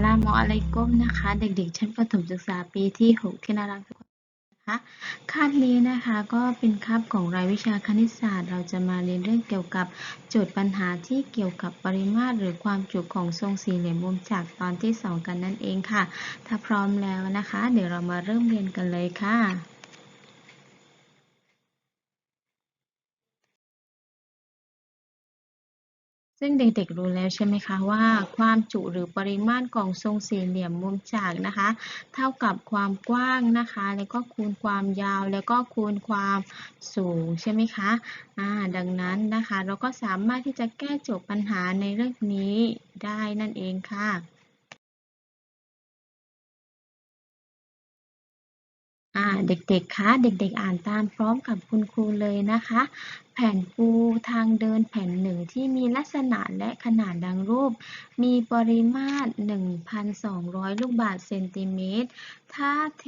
สลามออะไรก้มนะคะ เด็กๆชั้นประถมศึกษาปีที่ 6 ที่น่ารักทุกคนนะคะคาบนี้นะคะก็เป็นคาบของรายวิชาคณิตศาสตร์ เราจะมาเรียนเรื่องเกี่ยวกับโจทย์ปัญหาที่เกี่ยวกับปริมาตร หรือความจุของทรงสี่เหลี่ยมมุมฉากตอนที่ 2 กันนั่นเองค่ะ ถ้าพร้อมแล้วนะคะ เดี๋ยวเรามาเริ่มเรียนกันเลยค่ะ ซึ่งเด็กๆรู้แล้วใช่ไหมคะว่า ความจุหรือปริมาตรของทรงสี่เหลี่ยมมุมฉากนะคะ เท่ากับความกว้างนะคะ แล้วก็คูณความยาวแล้วก็คูณความสูงใช่ไหมคะอ่าดังนั้นนะคะ เราก็สามารถที่จะแก้โจทย์ปัญหาในเรื่องนี้ได้นั่นเองค่ะเด็กๆ คะ เด็กๆ อ่านตามพร้อมกับคุณครูเลยนะคะ แผ่นปูทางเดินแผ่นหนึ่งที่มีลักษณะและขนาดดังรูป มีปริมาตร 1,200 ลูกบาศก์เซนติเมตร ถ้าเท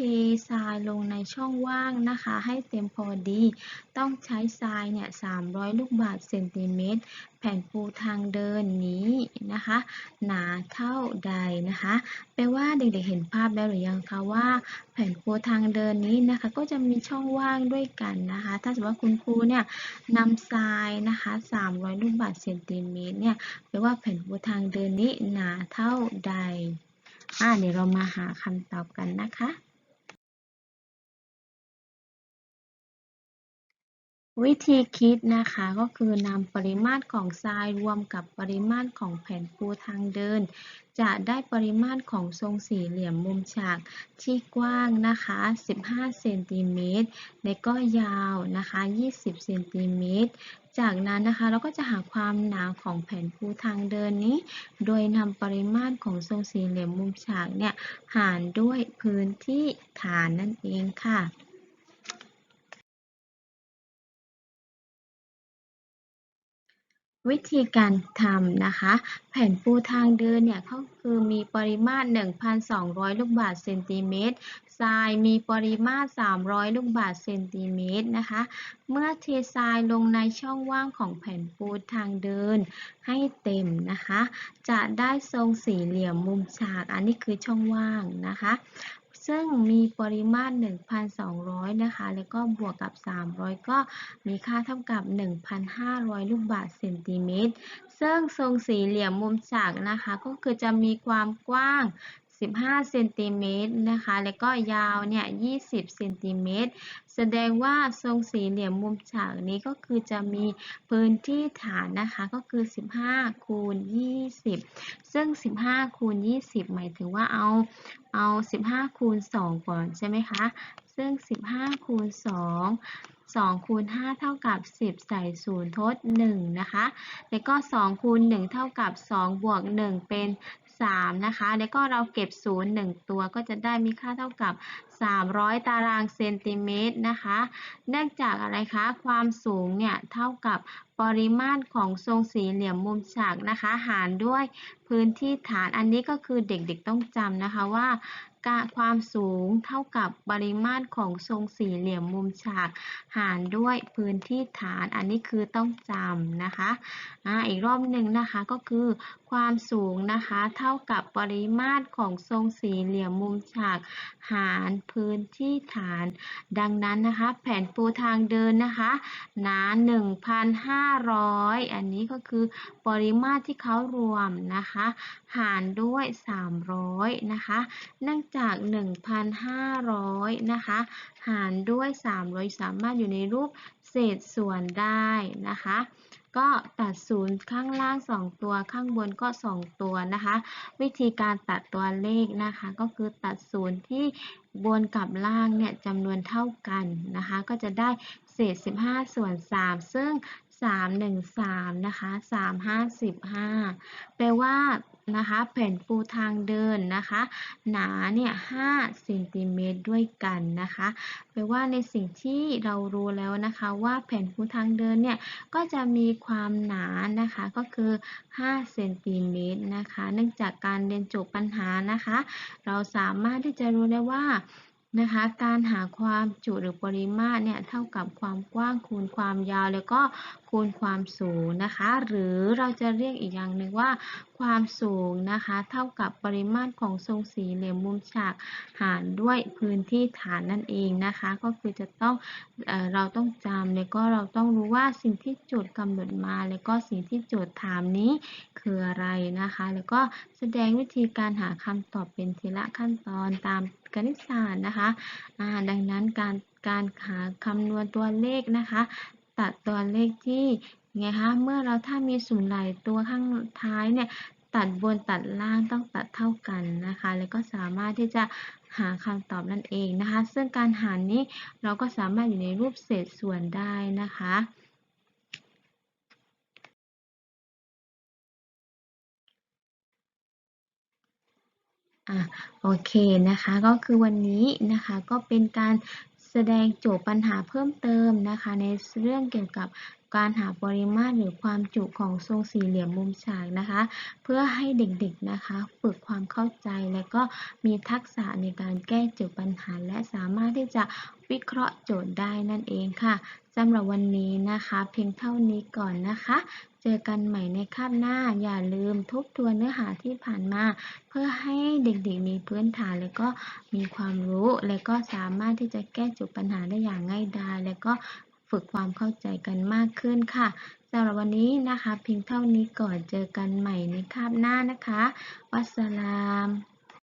ทรายลงในช่องว่างนะคะ ให้เต็มพอดี ต้องใช้ทรายเนี่ย 300 ลูกบาศก์เซนติเมตร แผ่นปูทางเดินนี้นะคะ หนาเท่าใดนะคะ แปลว่าเด็กๆเห็นภาพแล้วหรือยังคะว่า แผ่นปูทางเดินนี้นะคะ ก็จะมีช่องว่างด้วยกันนะคะ ถ้าสมมติว่าคุณครูเนี่ยนำทรายนะคะ300ลูกบาทเซนติเมตรเนี่ยแปลว่าแผ่นปูทางเดินนี้หนาเท่าใด อ่าเดี๋ยวเรามาหาคำตอบกันนะคะ วิธีคิดนะคะก็คือนำปริมาตรของทรายรวมกับปริมาตรของแผ่นปูทางเดิน จะได้ปริมาตรของทรงสี่เหลี่ยมมุมฉากที่กว้างนะคะ 15 เซนติเมตรและก็ยาวนะคะ 20 เซนติเมตรจากนั้นนะคะเราก็จะหาความหนาของแผ่นปูทางเดินนี้ โดยนำปริมาตรของทรงสี่เหลี่ยมมุมฉากเนี่ยหารด้วยพื้นที่ฐานนั่นเองค่ะ วิธีการทำนะคะ แผ่นปูทางเดินเนี่ยก็คือมีปริมาตร 1,200 ลูกบาศก์เซนติเมตรทรายมีปริมาตร 300 ลูกบาศก์เซนติเมตรนะคะ เมื่อเททรายลงในช่องว่างของแผ่นปูทางเดินให้เต็มนะคะ จะได้ทรงสี่เหลี่ยมมุมฉาก อันนี้คือช่องว่างนะคะ ซึ่งมีปริมาตร 1,200 นะคะ แล้วก็บวกกับ 300 ก็มีค่าเท่ากับ 1,500 ลูกบาศก์เซนติเมตร ซึ่งทรงสี่เหลี่ยมมุมฉากนะคะ ก็คือจะมีความกว้าง 15 เซนติเมตรนะคะ แล้วก็ยาวเนี่ย 20 เซนติเมตร แสดงว่าทรงสี่เหลี่ยมมุมฉากนี้ก็คือจะมีพื้นที่ฐานนะคะ ก็คือ 15 คูณ 20 ซึ่ง 15 คูณ 20 หมายถึงว่าเอา เอา 15 คูณ 2 ก่อนใช่ไหมคะ ซึ่ง 15 คูณ 2 2คูณ5เท่ากับ 10 ใส่0ทด 1 นะคะ แล้วก็ 2 คูณ 1 เท่ากับ 2 บวก 1 เป็น 3 นะคะ แล้วก็เราเก็บ 0 1 ตัวก็จะได้มีค่าเท่ากับ 300 ตารางเซนติเมตรนะคะ เนื่องจากอะไรคะ ความสูงเนี่ยเท่ากับ ปริมาตรของทรงสี่เหลี่ยมมุมฉากนะคะ หารด้วยพื้นที่ฐานอันนี้ก็คือเด็กๆต้องจำนะคะว่าความสูงเท่ากับปริมาตรของทรงสี่เหลี่ยมมุมฉาก หารด้วยพื้นที่ฐาน อันนี้คือต้องจำนะคะอ่าอีกรอบหนึ่งนะคะก็คือ ความสูงนะคะเท่ากับปริมาตรของทรงสี่เหลี่ยมมุมฉาก หารพื้นที่ฐาน ดังนั้นนะคะ แผ่นปูทางเดินนะคะหนา500 อันนี้ก็คือปริมาตรที่เขารวมนะคะ หารด้วย 300 นะคะ เนื่องจาก 1,500 นะคะ หารด้วย 300 สามารถอยู่ในรูปเศษส่วนได้นะคะก็ตัดศูนย์ข้างล่าง 2 ตัวข้างบนก็ 2 ตัวนะคะ วิธีการตัดตัวเลขนะคะ ก็คือตัดศูนย์ที่บนกับล่างเนี่ยจำนวนเท่ากันนะคะ ก็จะได้เศษ 15 ส่วน 3 ซึ่ง 3 1 3นะคะ3 5 15แปลว่านะคะแผ่นปูทางเดินนะคะ หนาเนี่ย5เซนติเมตรด้วยกันนะคะแปลว่าในสิ่งที่เรารู้แล้วนะคะ ว่าแผ่นปูทางเดินเนี่ยก็จะมีความหนานะคะก็คือ5เซนติเมตรนะคะ เนื่องจากการเรียนโจทย์ปัญหานะคะ เราสามารถที่จะรู้ได้ว่านะคะการหาความจุหรือปริมาตรเนี่ยเท่ากับความกว้างคูณความยาว แล้วก็ คูณความสูงนะคะ หรือเราจะเรียกอีกอย่างหนึ่งว่า ความสูงนะคะ เท่ากับปริมาตรของทรงสี่เหลี่ยมมุมฉากหารด้วยพื้นที่ฐานนั่นเองนะคะ ก็คือจะต้องเอเราต้องจำแล้วก็เราต้องรู้ว่าสิ่งที่โจทย์กำหนดมา แล้วก็สิ่งที่โจทย์ถามนี้คืออะไรนะคะ แล้วก็แสดงวิธีการหาคำตอบเป็นทีละขั้นตอนตามคณิตศาสตร์นะคะ ดังนั้นการการหาคำนวณตัวเลขนะคะ ตัดตัวเลขที่ไงคะเมื่อเราถ้ามีศูนย์หลายตัวข้างท้ายเนี่ยตัดบนตัดล่างต้องตัดเท่ากันนะคะ แล้วก็สามารถที่จะหาคำตอบนั่นเองนะคะ ซึ่งการหารนี้เราก็สามารถอยู่ในรูปเศษส่วนได้นะคะอะโอเคนะคะก็คือวันนี้นะคะก็เป็นการ แสดงโจทย์ปัญหาเพิ่มเติมนะคะ ในเรื่องเกี่ยวกับการหาปริมาตรหรือความจุของทรงสี่เหลี่ยมมุมฉากนะคะ เพื่อให้เด็กๆนะคะ ฝึกความเข้าใจและก็มีทักษะในการแก้โจทย์ปัญหา และสามารถที่จะวิเคราะห์โจทย์ได้นั่นเองค่ะสำหรับวันนี้นะคะ เพียงเท่านี้ก่อนนะคะ เจอกันใหม่ในคาบหน้า อย่าลืมทบทวนเนื้อหาที่ผ่านมา เพื่อให้เด็กๆมีพื้นฐานและก็มีความรู้ และก็สามารถที่จะแก้จุดปัญหาได้อย่างง่ายดายและก็ฝึกความเข้าใจกันมากขึ้นค่ะสำหรับวันนี้นะคะ เพียงเท่านี้ก่อนเจอกันใหม่ในคาบหน้านะคะ วัสสลาม